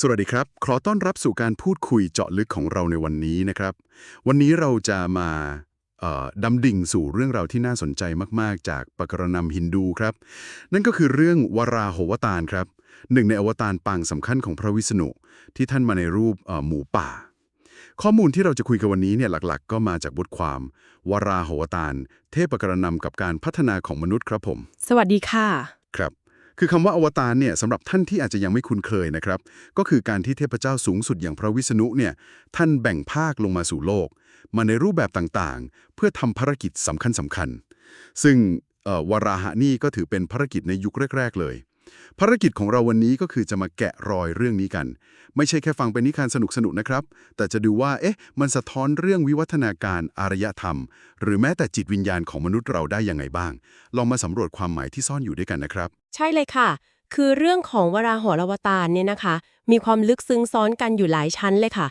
สวัสดีครับ ขอต้อนรับสู่การพูดคุยเจาะลึกของเราในวันนี้นะครับ วันนี้เราจะมาเอ่อดำดิ่งสู่เรื่องราวที่น่าสนใจมาก ๆ จากปกรณำฮินดูครับ นั่นก็คือเรื่องวราโหวตารครับ หนึ่งในอวตารปางสำคัญของพระวิษณุที่ท่านมาในรูปเอ่อหมูป่า ข้อมูลที่เราจะคุยกันวันนี้เนี่ยหลักๆ ก็มาจากบทความ วราโหวตารเทพกรณำกับการพัฒนาของมนุษย์ครับผม สวัสดีค่ะ ครับ คือคำว่าอวตารเนี่ยสำหรับท่านที่อาจจะยังไม่คุ้นเคยนะครับ ก็คือการที่เทพเจ้าสูงสุดอย่างพระวิษณุเนี่ยท่านแบ่งภาคลงมาสู่โลก มาในรูปแบบต่างๆ เพื่อทำภารกิจสำคัญสำคัญๆซึ่งวราหะนี่ก็ถือเป็นภารกิจในยุคแรก ๆ เลย ภารกิจของเราวันนี้ก็คือจะมาแกะรอยเรื่องนี้กัน ไม่ใช่แค่ฟังเป็นนิทานสนุกๆนะครับ แต่จะดูว่าเอ๊ะมันสะท้อนเรื่องวิวัฒนาการอารยธรรม หรือแม้แต่จิตวิญญาณของมนุษย์เราได้ยังไงบ้าง ลองมาสำรวจความหมายที่ซ่อนอยู่ด้วยกันนะครับ ใช่เลยค่ะ คือเรื่องของวราหอรวตารเนี่ยนะคะ มีความลึกซึ้งซ้อนกันอยู่หลายชั้นเลยค่ะ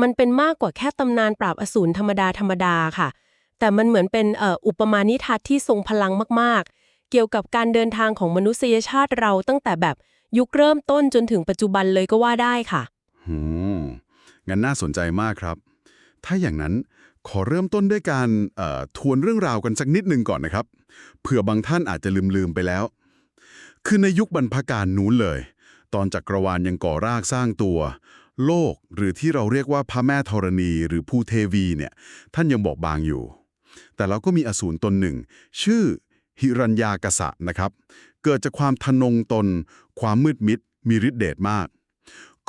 มันเป็นมากกว่าแค่ตำนานปราบอสูรธรรมดาธรรมดาค่ะ แต่มันเหมือนเป็นอุปมาณิทัศน์ที่ทรงพลังมากๆ เกี่ยวกับการเดินทางของมนุษยชาติเราตั้งแต่แบบยุคเริ่มต้นจนถึงปัจจุบันเลยก็ว่าได้ค่ะหืมงั้นน่าสนใจมากครับ ถ้าอย่างนั้นขอเริ่มต้นด้วยการเอ่อทวนเรื่องราวกันสักนิดหนึ่งก่อนนะครับ เผื่อบางท่านอาจจะลืมๆไปแล้ว คือในยุคบรรพการนู้นเลย ตอนจักรวาลยังก่อรากสร้างตัว โลกหรือที่เราเรียกว่าพระแม่ธรณีหรือภูเทวีเนี่ย ท่านยังบอกบางอยู่ แต่เราก็มีอสูรตนหนึ่ง ชื่อ หิรัญญากษะนะครับ เกิดจากความทะนงตน ความมืดมิด มีฤทธิเดชมาก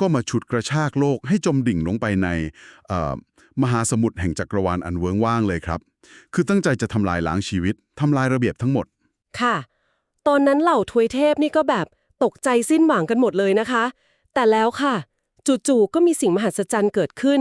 ก็มาฉุดกระชากโลกให้จมดิ่งลงไปในมหาสมุทรแห่งจักรวาลอันเวิงว่างเลยครับ คือตั้งใจจะทำลายล้างชีวิตทำลายระเบียบทั้งหมด ค่ะ ตอนนั้นเหล่าทวยเทพนี่ก็แบบตกใจสิ้นหวังกันหมดเลยนะคะ แต่แล้วค่ะจู่ๆก็มีสิ่งมหัศจรรย์เกิดขึ้น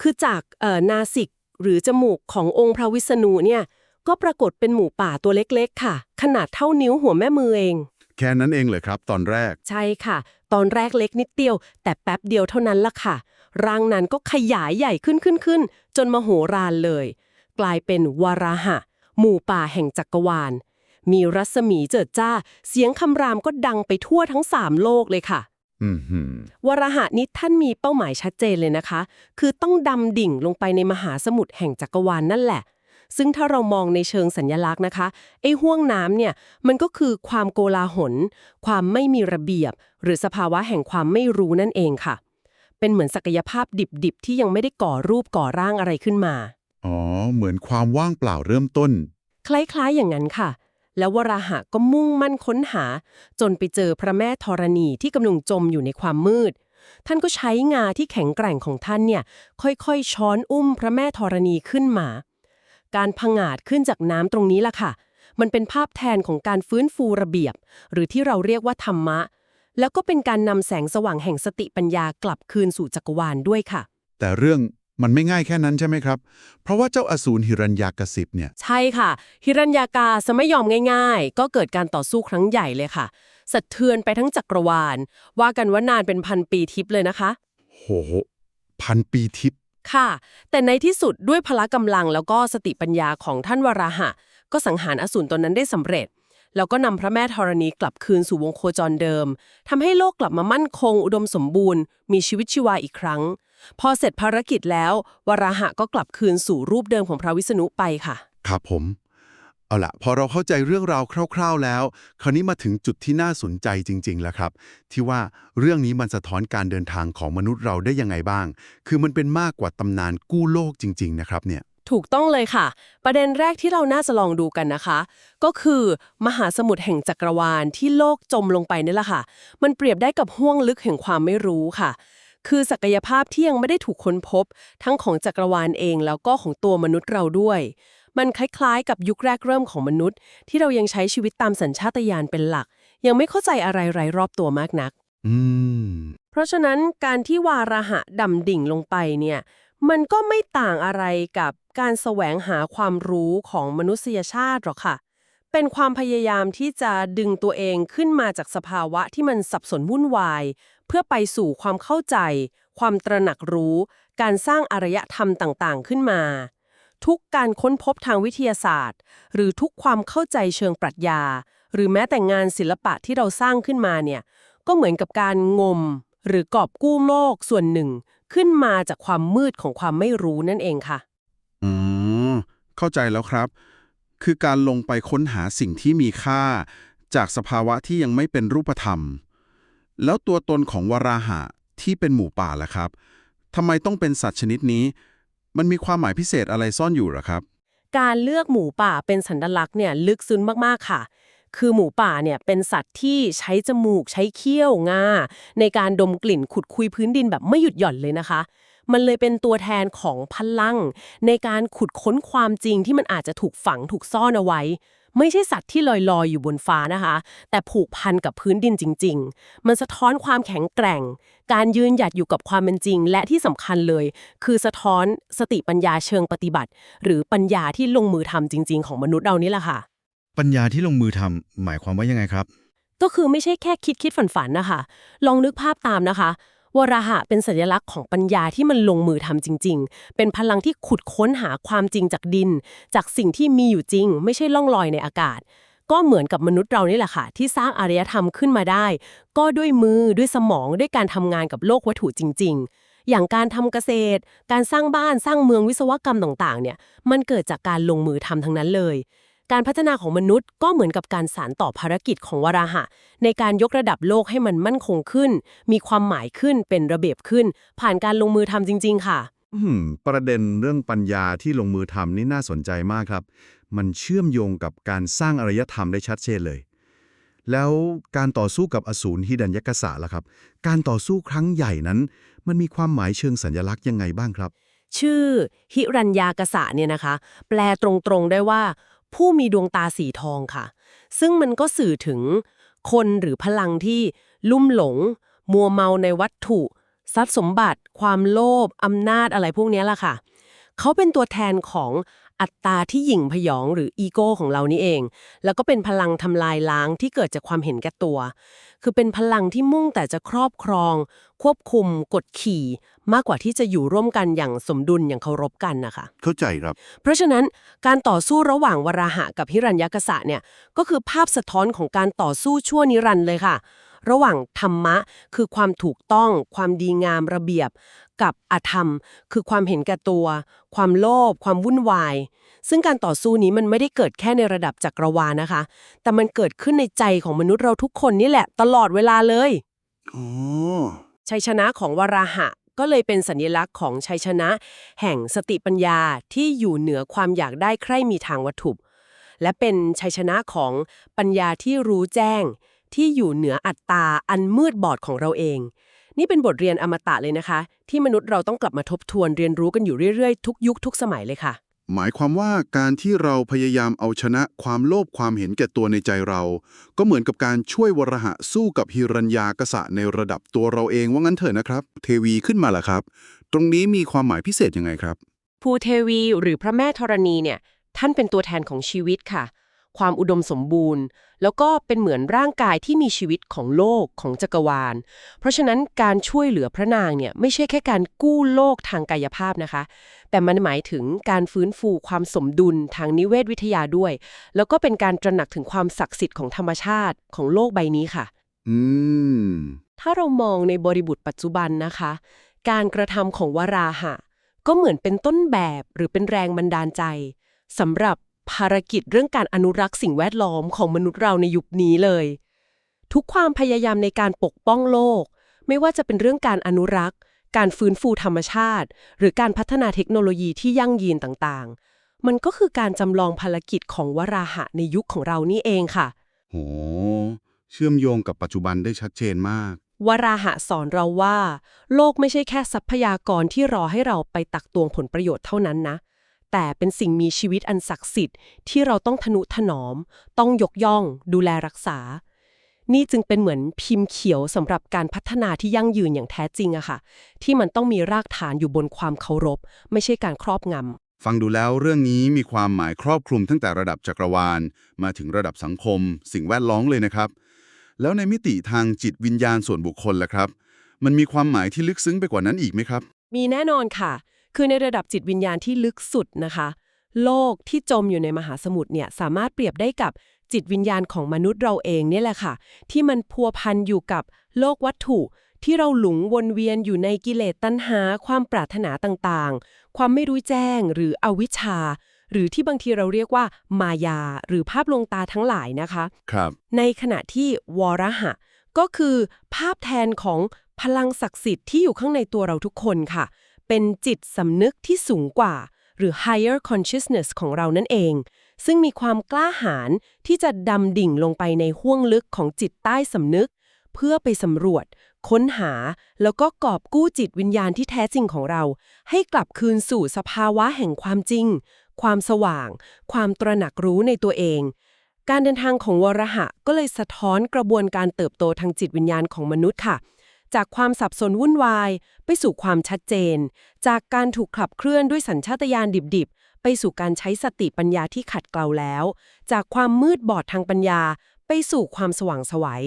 คือจากนาสิกหรือจมูกขององค์พระวิษณุเนี่ย ก็ปรากฏเป็นหมูป่าตัวเล็กๆ ค่ะ ขนาดเท่านิ้วหัวแม่มือเอง แค่นั้นเองเลยครับ ตอนแรก ใช่ค่ะ ตอนแรกเล็กนิดเดียว แต่แป๊บเดียวเท่านั้นละค่ะร่างนั้นก็ขยายใหญ่ขึ้นขึ้นขึ้นจนมโหฬารเลย กลายเป็นวาราหะ หมู่ป่าแห่งจักรวาล มีรัศมีเจิดจ้า เสียงคำรามก็ดังไปทั่วทั้งสามโลกเลยค่ะอือหือวราหะนี้ท่านมีเป้าหมายชัดเจนเลยนะคะ คือต้องดำดิ่งลงไปในมหาสมุทรแห่งจักรวาลนั่นแหละ ซึ่งถ้าเรามองในเชิงสัญญลักษณ์นะคะไอ้ห้วงน้ำเนี่ยมันก็คือความโกลาหล ความไม่มีระเบียบ หรือสภาวะแห่งความไม่รู้นั่นเองค่ะ เป็นเหมือนศักยภาพดิบๆ ที่ยังไม่ได้ก่อรูปก่อร่างอะไรขึ้นมา อ๋อ เหมือนความว่างเปล่าเริ่มต้น คล้ายๆอย่างนั้นค่ะ แล้ววราหะก็มุ่งมั่นค้นหา จนไปเจอพระแม่ธรณีที่กำลังจมอยู่ในความมืดท่านก็ใช้งาที่แข็งแกร่งของท่านเนี่ย ค่อยๆ ช้อนอุ้มพระแม่ธรณีขึ้นมา การผงาดขึ้นจากน้ำตรงนี้ล่ะค่ะ มันเป็นภาพแทนของการฟื้นฟูระเบียบ หรือที่เราเรียกว่าธรรมะ แล้วก็เป็นการนำแสงสว่างแห่งสติปัญญากลับคืนสู่จักรวาลด้วยค่ะ แต่เรื่องมันไม่ง่ายแค่นั้นใช่ไหมครับ เพราะว่าเจ้าอสูรหิรัญญากสิบเนี่ย ใช่ค่ะ ฮิรัญญากาจะไม่ยอมง่าย ๆ ก็เกิดการต่อสู้ครั้งใหญ่เลยค่ะ สะเทือนไปทั้งจักรวาล ว่ากันว่านานเป็นพันปีทิพย์เลยนะคะ โห พันปีทิพย์ ค่ะ แต่ในที่สุดด้วยพละกำลังแล้วก็สติปัญญาของท่านวราหะ ก็สังหารอสูรตนนั้นได้สำเร็จ แล้วก็นำพระแม่ธรณีกลับคืนสู่วงโคจรเดิมทำให้โลกกลับมามั่นคง อุดมสมบูรณ์ มีชีวิตชีวาอีกครั้ง พอเสร็จภารกิจแล้ว วราหะก็กลับคืนสู่รูปเดิมของพระวิษณุไปค่ะ ครับผม เอาละพอเราเข้าใจเรื่องราวคร่าว ๆแล้ว คราวนี้มาถึงจุดที่น่าสนใจจริง ๆ แล้วครับ ที่ว่าเรื่องนี้มันสะท้อนการเดินทางของมนุษย์เราได้ยังไงบ้าง คือมันเป็นมากกว่าตำนานกู้โลกจริง ๆ นะครับเนี่ย ถูกต้องเลยค่ะ ประเด็นแรกที่เราน่าจะลองดูกันนะคะ ก็คือมหาสมุทรแห่งจักรวาลที่โลกจมลงไปนี่แหละค่ะ มันเปรียบได้กับห้วงลึกแห่งความไม่รู้ค่ะ คือศักยภาพที่ยังไม่ได้ถูกค้นพบ ทั้งของจักรวาลเองแล้วก็ของตัวมนุษย์เราด้วย มันคล้ายๆ กับยุคแรกเริ่มของมนุษย์ ที่เรายังใช้ชีวิตตามสัญชาตญาณเป็นหลัก ยังไม่เข้าใจอะไรรายรอบตัวมากนัก อืม เพราะฉะนั้นการที่วาระหะดำดิ่งลงไปเนี่ย มันก็ไม่ต่างอะไรกับการแสวงหาความรู้ของมนุษยชาติหรอกค่ะ เป็นความพยายามที่จะดึงตัวเองขึ้นมาจากสภาวะที่มันสับสนวุ่นวาย เพื่อไปสู่ความเข้าใจ ความตระหนักรู้ การสร้างอารยธรรมต่างๆ ขึ้นมา ทุกการค้นพบทางวิทยาศาสตร์ หรือทุกความเข้าใจเชิงปรัชญา หรือแม้แต่งานศิลปะที่เราสร้างขึ้นมาเนี่ยก็เหมือนกับการงม หรือกอบกู้โลกส่วนหนึ่ง ขึ้นมาจากความมืดของความไม่รู้นั่นเองค่ะอ๋อเข้าใจแล้วครับ คือการลงไปค้นหาสิ่งที่มีค่า จากสภาวะที่ยังไม่เป็นรูปธรรม แล้วตัวตนของวราหะที่เป็นหมูป่าล่ะครับทำไมต้องเป็นสัตว์ชนิดนี้ มันมีความหมายพิเศษอะไรซ่อนอยู่หรอครับ การเลือกหมูป่าเป็นสัญลักษณ์เนี่ยลึกซึ้งมากๆค่ะ คือหมูป่าเนี่ยเป็นสัตว์ที่ใช้จมูกใช้เขี้ยวงาในการดมกลิ่นขุดคุยพื้นดินแบบไม่หยุดหย่อนเลยนะคะ มันเลยเป็นตัวแทนของพลัง ในการขุดค้นความจริงที่มันอาจจะถูกฝังถูกซ่อนเอาไว้ ไม่ใช่สัตว์ที่ลอยๆอยู่บนฟ้านะคะ แต่ผูกพันกับพื้นดินจริง ๆ มันสะท้อนความแข็งแกร่ง การยืนหยัดอยู่กับความเป็นจริง และที่สำคัญเลย คือสะท้อนสติปัญญาเชิงปฏิบัติ หรือปัญญาที่ลงมือทำจริง ๆ ของมนุษย์เรานี่แหละค่ะ ปัญญาที่ลงมือทำหมายความว่ายังไงครับ ก็คือไม่ใช่แค่คิดคิดฝันฝันๆนะคะ ลองนึกภาพตามนะคะ วราหะเป็นสัญลักษณ์ของปัญญาที่มันลงมือทำจริง ๆ เป็นพลังที่ขุดค้นหาความจริงจากดิน จากสิ่งที่มีอยู่จริง ไม่ใช่ล่องลอยในอากาศ ก็เหมือนกับมนุษย์เรานี่แหละค่ะ ที่สร้างอารยธรรมขึ้นมาได้ ก็ด้วยมือด้วยสมองด้วยการทำงานกับโลกวัตถุจริง ๆอย่างการทำเกษตร การสร้างบ้าน สร้างเมืองวิศวกรรมต่างๆ เนี่ย มันเกิดจากการลงมือทำทั้งนั้นเลย การพัฒนาของมนุษย์ก็เหมือนกับการสานต่อภารกิจของวราหะ ในการยกระดับโลกให้มันมั่นคงขึ้น มีความหมายขึ้นเป็นระเบียบขึ้น ผ่านการลงมือทำจริง ๆ ค่ะ อืม ประเด็นเรื่องปัญญาที่ลงมือทำนี่น่าสนใจมากครับ มันเชื่อมโยงกับการสร้างอารยธรรมได้ชัดเจนเลย แล้วการต่อสู้กับอสูรฮิดัญยกษะล่ะครับ การต่อสู้ครั้งใหญ่นั้น มันมีความหมายเชิงสัญลักษณ์ยังไงบ้างครับ ชื่อ หิรัญญากษะเนี่ยนะคะ แปลตรงๆได้ว่า ผู้มีดวงตาสีทองค่ะ ซึ่งมันก็สื่อถึงคนหรือพลังที่ลุ่มหลง มัวเมาในวัตถุ ทรัพย์สมบัติ ความโลภอำนาจอะไรพวกนี้ล่ะค่ะ เขาเป็นตัวแทนของ อัตตาที่หยิ่งพยองหรืออีโก้ของเรานี่เอง แล้วก็เป็นพลังทำลายล้างที่เกิดจากความเห็นแก่ตัว คือเป็นพลังที่มุ่งแต่จะครอบครอง ควบคุม กดขี่ มากกว่าที่จะอยู่ร่วมกันอย่างสมดุลอย่างเคารพกันนะคะเข้าใจครับ เพราะฉะนั้นการต่อสู้ระหว่างวราหะกับหิรัญยกษะเนี่ยก็คือภาพสะท้อนของการต่อสู้ชั่วนิรันดร์เลยค่ะ ระหว่างธรรมะ คือความถูกต้อง ความดีงามระเบียบ กับอธรรม คือความเห็นแก่ตัว ความโลภความวุ่นวาย ซึ่งการต่อสู้นี้มันไม่ได้เกิดแค่ในระดับจักรวาลนะคะ แต่มันเกิดขึ้นในใจของมนุษย์เราทุกคนนี่แหละ ตลอดเวลาเลยอ๋อชัยชนะของวราหะก็เลยเป็นสัญลักษณ์ของชัยชนะ แห่งสติปัญญาที่อยู่เหนือความอยากได้ใคร่มีทางวัตถุ และเป็นชัยชนะของปัญญาที่รู้แจ้ง ที่อยู่เหนืออัตตาอันมืดบอดของเราเอง นี่เป็นบทเรียนอมตะเลยนะคะ ที่มนุษย์เราต้องกลับมาทบทวนเรียนรู้กันอยู่เรื่อยๆ ทุกยุคทุกสมัยเลยค่ะ หมายความว่าการที่เราพยายามเอาชนะความโลภความเห็นแก่ตัวในใจเรา ก็เหมือนกับการช่วยวรหะสู้กับฮิรัญญากษะในระดับตัวเราเองว่างั้นเถอะนะครับ เทวีขึ้นมาล่ะครับ ตรงนี้มีความหมายพิเศษยังไงครับ ภูเทวีหรือพระแม่ธรณีเนี่ยท่านเป็นตัวแทนของชีวิตค่ะ ความอุดมสมบูรณ์ แล้วก็เป็นเหมือนร่างกายที่มีชีวิตของโลกของจักรวาล เพราะฉะนั้นการช่วยเหลือพระนางเนี่ยไม่ใช่แค่การกู้โลกทางกายภาพนะคะ แต่มันหมายถึงการฟื้นฟูความสมดุลทางนิเวศวิทยาด้วย แล้วก็เป็นการตระหนักถึงความศักดิ์สิทธิ์ของธรรมชาติของโลกใบนี้ค่ะ อืม ถ้าเรามองในบริบทปัจจุบันนะคะ การกระทำของวราหะ ก็เหมือนเป็นต้นแบบหรือเป็นแรงบันดาลใจสำหรับ ภารกิจเรื่องการอนุรักษ์สิ่งแวดล้อมของมนุษย์เราในยุคนี้เลย ทุกความพยายามในการปกป้องโลก ไม่ว่าจะเป็นเรื่องการอนุรักษ์ การฟื้นฟูธรรมชาติ หรือการพัฒนาเทคโนโลยีที่ยั่งยืนต่างๆ มันก็คือการจำลองภารกิจของวราหะในยุคของเรานี่เองค่ะโหเชื่อมโยงกับปัจจุบันได้ชัดเจนมาก วราหะสอนเราว่า โลกไม่ใช่แค่ทรัพยากรที่รอให้เราไปตักตวงผลประโยชน์เท่านั้นนะ แต่เป็นสิ่งมีชีวิตอันศักดิ์สิทธิ์ที่เราต้องทนุถนอม ต้องยกย่อง ดูแลรักษา นี่จึงเป็นเหมือนพิมพ์เขียวสำหรับการพัฒนาที่ยั่งยืนอย่างแท้จริงอะค่ะ ที่มันต้องมีรากฐานอยู่บนความเคารพ ไม่ใช่การครอบงำฟังดูแล้วเรื่องนี้มีความหมายครอบคลุมตั้งแต่ระดับจักรวาล มาถึงระดับสังคม สิ่งแวดล้อมเลยนะครับ แล้วในมิติทางจิตวิญญาณส่วนบุคคลล่ะครับ มันมีความหมายที่ลึกซึ้งไปกว่านั้นอีกไหมครับ มีแน่นอนค่ะ คือในระดับจิตวิญญาณที่ลึกสุดนะคะ โลกที่จมอยู่ในมหาสมุทรเนี่ยสามารถเปรียบได้กับจิตวิญญาณของมนุษย์เราเองเนี่ยแหละค่ะ ที่มันพัวพันอยู่กับโลกวัตถุ ที่เราหลงวนเวียนอยู่ในกิเลสตัณหา ความปรารถนาต่างๆ ความไม่รู้แจ้งหรืออวิชชา หรือที่บางทีเราเรียกว่ามายา หรือภาพลวงตาทั้งหลายนะคะครับ ในขณะที่วรหะ ก็คือภาพแทนของพลังศักดิ์สิทธิ์ที่อยู่ข้างในตัวเราทุกคนค่ะ เป็นจิตสำนึกที่สูงกว่า หรือ higher consciousness ของเรานั่นเอง ซึ่งมีความกล้าหาญที่จะดำดิ่งลงไปในห้วงลึกของจิตใต้สำนึก เพื่อไปสำรวจ ค้นหา แล้วก็กอบกู้จิตวิญญาณที่แท้จริงของเรา ให้กลับคืนสู่สภาวะแห่งความจริง ความสว่าง ความตระหนักรู้ในตัวเองการเดินทางของวรหะก็เลยสะท้อนกระบวนการเติบโตทางจิตวิญญาณของมนุษย์ค่ะ จากความสับสนวุ่นวาย ไปสู่ความชัดเจน จากการถูกขับเคลื่อนด้วยสัญชาตญาณดิบๆ ไปสู่การใช้สติปัญญาที่ขัดเกลาแล้ว จากความมืดบอดทางปัญญา ไปสู่ความสว่างสวัย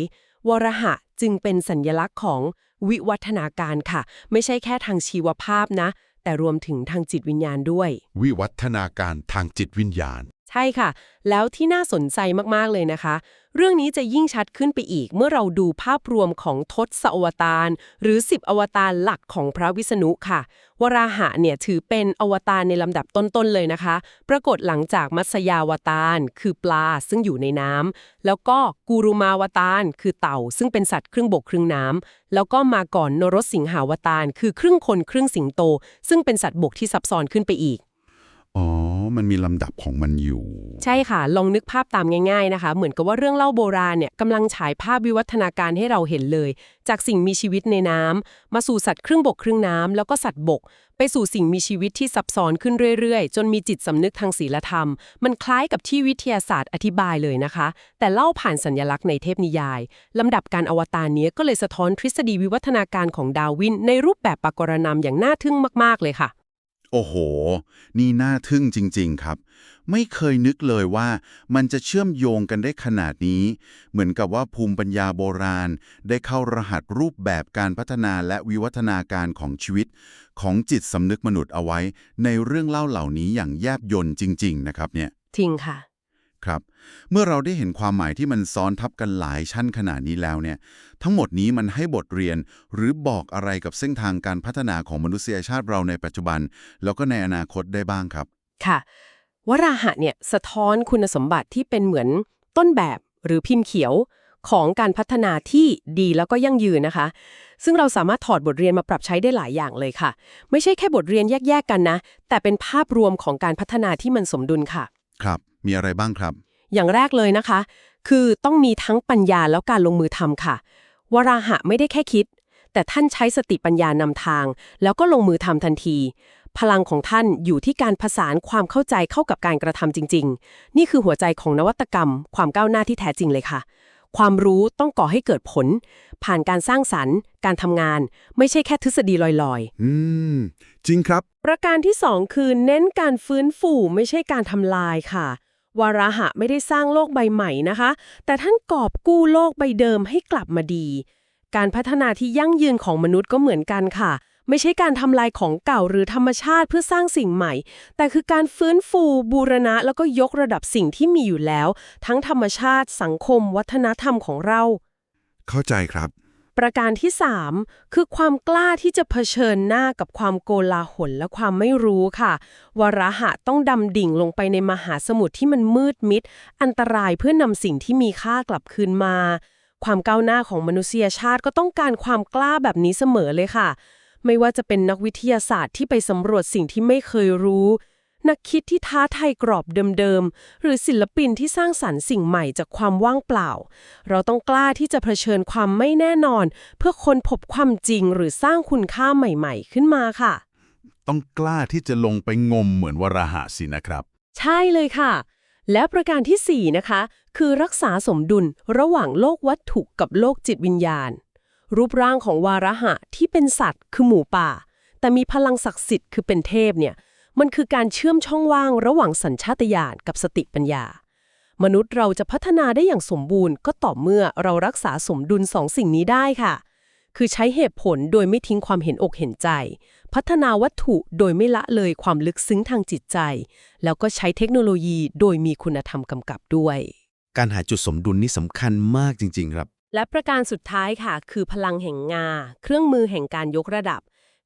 วรหะจึงเป็นสัญญลักษณ์ของวิวัฒนาการค่ะ ไม่ใช่แค่ทางชีวภาพนะ แต่รวมถึงทางจิตวิญญาณด้วย วิวัฒนาการทางจิตวิญญาณ ใช่ค่ะ แล้วที่น่าสนใจมากๆเลยนะคะ เรื่องนี้จะยิ่งชัดขึ้นไปอีกเมื่อเราดูภาพรวมของทศอวตารหรือ 10 อวตารหลักของพระวิษณุค่ะ วราหะเนี่ยถือเป็นอวตารในลำดับต้น ๆ เลยนะคะ ปรากฏหลังจากมัตสยาวตารคือปลาซึ่งอยู่ในน้ำแล้วก็กูรุมาวตารคือเต่า ซึ่งเป็นสัตว์ครึ่งบกครึ่งน้ำแล้วก็มาก่อนนรสสิงหาวตารคือครึ่งคนครึ่งสิงโต ซึ่งเป็นสัตว์บกที่ซับซ้อนขึ้นไปอีก อ๋อ มันมีลำดับของมันอยู่ ใช่ค่ะ ลองนึกภาพตามง่ายๆนะคะ เหมือนกับว่าเรื่องเล่าโบราณเนี่ยกำลังฉายภาพวิวัฒนาการให้เราเห็นเลย จากสิ่งมีชีวิตในน้ำมาสู่สัตว์ครึ่งบกครึ่งน้ำแล้วก็สัตว์บก ไปสู่สิ่งมีชีวิตที่ซับซ้อนขึ้นเรื่อยๆ จนมีจิตสำนึกทางศีลธรรม มันคล้ายกับที่วิทยาศาสตร์อธิบายเลยนะคะ แต่เล่าผ่านสัญญลักษณ์ในเทพนิยายลำดับการอวตารเนี้ยก็เลยสะท้อนทฤษฎีวิวัฒนาการของดาวินในรูปแบบปรากรณำอย่างน่าทึ่งมากๆเลยค่ะ โอ้โห นี่น่าทึ่งจริง ๆ ครับ ไม่เคยนึกเลยว่ามันจะเชื่อมโยงกันได้ขนาดนี้ เหมือนกับว่าภูมิปัญญาโบราณ ได้เข้ารหัสรูปแบบการพัฒนาและวิวัฒนาการของชีวิต ของจิตสำนึกมนุษย์เอาไว้ ในเรื่องเล่าเหล่านี้อย่างแยบยลจริง ๆ นะครับเนี่ย จริงค่ะ ครับ เมื่อเราได้เห็นความหมายที่มันซ้อนทับกันหลายชั้นขนาดนี้แล้วเนี่ย ทั้งหมดนี้มันให้บทเรียนหรือบอกอะไรกับเส้นทางการพัฒนาของมนุษยชาติเราในปัจจุบัน แล้วก็ในอนาคตได้บ้างครับ ค่ะวราหะเนี่ยสะท้อนคุณสมบัติที่เป็นเหมือนต้นแบบหรือพิมพ์เขียวของการพัฒนาที่ดีแล้วก็ยั่งยืนนะคะ ซึ่งเราสามารถถอดบทเรียนมาปรับใช้ได้หลายอย่างเลยค่ะ ไม่ใช่แค่บทเรียนแยกๆกันนะ แต่เป็นภาพรวมของการพัฒนาที่มันสมดุลค่ะ ครับ มีอะไรบ้างครับ อย่างแรกเลยนะคะ คือต้องมีทั้งปัญญาแล้วการลงมือทำค่ะ วราหะไม่ได้แค่คิด แต่ท่านใช้สติปัญญานำทาง แล้วก็ลงมือทำทันที พลังของท่านอยู่ที่การผสานความเข้าใจเข้ากับการกระทำจริง ๆ นี่คือหัวใจของนวัตกรรม ความก้าวหน้าที่แท้จริงเลยค่ะ ความรู้ต้องก่อให้เกิดผล ผ่านการสร้างสรรค์ การทำงาน ไม่ใช่แค่ทฤษฎีลอยๆ อืม จริงครับ ประการที่ 2 คือเน้นการฟื้นฟูไม่ใช่การทำลายค่ะ วาราหะไม่ได้สร้างโลกใบใหม่นะคะ แต่ท่านกอบกู้โลกใบเดิมให้กลับมาดี การพัฒนาที่ยั่งยืนของมนุษย์ก็เหมือนกันค่ะ ไม่ใช่การทำลายของเก่าหรือธรรมชาติเพื่อสร้างสิ่งใหม่ แต่คือการฟื้นฟูบูรณะ แล้วก็ยกระดับสิ่งที่มีอยู่แล้ว ทั้งธรรมชาติ สังคม วัฒนธรรมของเรา เข้าใจครับ ประการที่ 3 คือความกล้าที่จะเผชิญหน้ากับความโกลาหลและความไม่รู้ค่ะ วราหะต้องดำดิ่งลงไปในมหาสมุทรที่มันมืดมิด อันตรายเพื่อนำสิ่งที่มีค่ากลับคืนมาความก้าวหน้าของมนุษยชาติก็ต้องการความกล้าแบบนี้เสมอเลยค่ะ ไม่ว่าจะเป็นนักวิทยาศาสตร์ที่ไปสำรวจสิ่งที่ไม่เคยรู้ นักคิดที่ท้าทายกรอบเดิมๆ หรือศิลปินที่สร้างสรรค์สิ่งใหม่จากความว่างเปล่า เราต้องกล้าที่จะเผชิญความไม่แน่นอน เพื่อค้นพบความจริงหรือสร้างคุณค่าใหม่ๆ ขึ้นมาค่ะ ต้องกล้าที่จะลงไปงมเหมือนวราหะสินะครับ ใช่เลยค่ะและประการที่ 4 นะคะ คือรักษาสมดุลระหว่างโลกวัตถุกับโลกจิตวิญญาณ รูปร่างของวาระหะที่เป็นสัตว์คือหมูป่า แต่มีพลังศักดิ์สิทธิ์คือเป็นเทพเนี่ยมันคือการเชื่อมช่องว่างระหว่างสัญชาตญาณกับสติปัญญา มนุษย์เราจะพัฒนาได้อย่างสมบูรณ์ ก็ต่อเมื่อเรารักษาสมดุลสองสิ่งนี้ได้ค่ะ คือใช้เหตุผลโดยไม่ทิ้งความเห็นอกเห็นใจ พัฒนาวัตถุโดยไม่ละเลยความลึกซึ้งทางจิตใจ แล้วก็ใช้เทคโนโลยีโดยมีคุณธรรมกำกับด้วย การหาจุดสมดุลนี่สำคัญมากจริง ๆ ครับ และประการสุดท้ายค่ะ คือพลังแห่งงา เครื่องมือแห่งการยกระดับ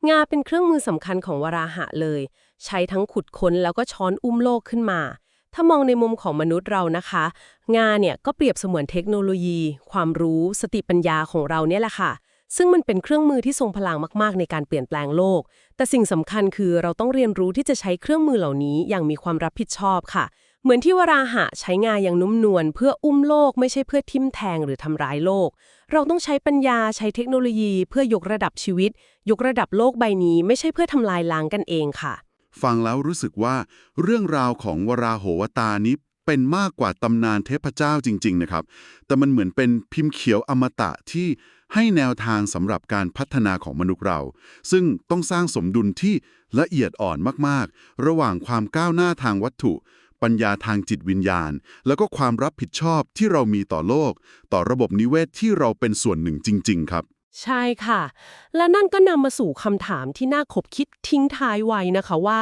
งาเป็นเครื่องมือสำคัญของวราหะเลย ใช้ทั้งขุดค้นแล้วก็ช้อนอุ้มโลกขึ้นมา ถ้ามองในมุมของมนุษย์เรานะคะ งาเนี่ยก็เปรียบเสมือนเทคโนโลยี ความรู้ สติปัญญาของเราเนี่ยแหละค่ะ ซึ่งมันเป็นเครื่องมือที่ทรงพลังมากๆ ในการเปลี่ยนแปลงโลก แต่สิ่งสำคัญคือเราต้องเรียนรู้ที่จะใช้เครื่องมือเหล่านี้อย่างมีความรับผิดชอบค่ะ เหมือนที่วราหะใช้งาอย่างนุ่มนวลเพื่ออุ้มโลกไม่ใช่เพื่อทิ่มแทงหรือทำร้ายโลก เราต้องใช้ปัญญาใช้เทคโนโลยีเพื่อยกระดับชีวิต ยกระดับโลกใบนี้ ไม่ใช่เพื่อทำลายล้างกันเองค่ะ ฟังแล้วรู้สึกว่า เรื่องราวของวราโหวตานี้เป็นมากกว่าตำนานเทพเจ้าจริง ๆ นะครับ แต่มันเหมือนเป็นพิมพ์เขียวอมตะที่ให้แนวทางสำหรับการพัฒนาของมนุษย์เรา ซึ่งต้องสร้างสมดุลที่ละเอียดอ่อนมาก ๆ ระหว่างความก้าวหน้าทางวัตถุ ปัญญาทางจิตวิญญาณ แล้วก็ความรับผิดชอบที่เรามีต่อโลก ต่อระบบนิเวศที่เราเป็นส่วนหนึ่งจริง ๆ ครับ ใช่ค่ะ และนั่นก็นำมาสู่คำถามที่น่าขบคิดทิ้งท้ายไว้นะคะว่า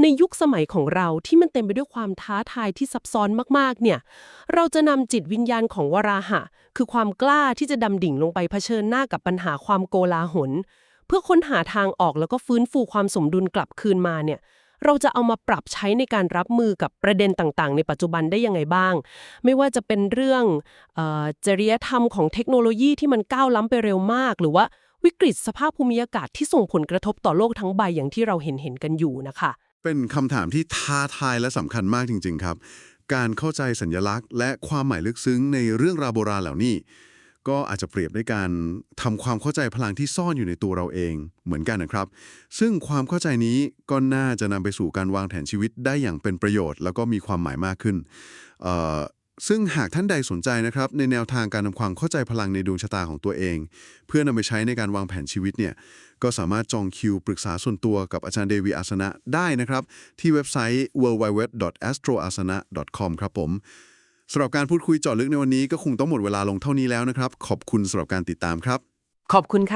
ในยุคสมัยของเราที่มันเต็มไปด้วยความท้าทายที่ซับซ้อนมากๆ เนี่ย เราจะนำจิตวิญญาณของวราหะ คือความกล้าที่จะดำดิ่งลงไปเผชิญหน้ากับปัญหาความโกลาหลเพื่อค้นหาทางออกแล้วก็ฟื้นฟูความสมดุลกลับคืนมาเนี่ย เราจะเอามาปรับใช้ในการรับมือกับประเด็นต่างๆ ในปัจจุบันได้ยังไงบ้าง ไม่ว่าจะเป็นเรื่องออจริยธรรมของเทคโนโลยีที่มันก้าวล้ำไปเร็วมาก หรือว่าวิกฤตสภาพภูมิอากาศที่ส่งผลกระทบต่อโลกทั้งใบอย่างที่เราเห็นเห็นๆกันอยู่นะคะ เป็นคำถามที่ท้าทายและสำคัญมากจริง ๆ ครับ การเข้าใจสัญลักษณ์ และความหมายลึกซึ้งในเรื่องราวโบราณเหล่านี้ ก็อาจจะเปรียบด้วยการทำความเข้าใจพลังที่ซ่อนอยู่ในตัวเราเองเหมือนกันนะครับ ซึ่งความเข้าใจนี้ก็น่าจะนำไปสู่การวางแผนชีวิตได้อย่างเป็นประโยชน์ แล้วก็มีความหมายมากขึ้นเอ่อซึ่งหากท่านใดสนใจนะครับในแนวทางการทำความเข้าใจพลังในดวงชะตาของตัวเอง เพื่อนำไปใช้ในการวางแผนชีวิตเนี่ยก็สามารถจองคิวปรึกษาส่วนตัวกับอาจารย์เดวีอาสนะได้นะครับ ที่เว็บไซต์ www.astroasana.com ครับผม สำหรับการพูดคุยเจาะลึกในวันนี้ก็คงต้องหมดเวลาลงเท่านี้แล้วนะครับ ขอบคุณสำหรับการติดตามครับ ขอบคุณค่ะ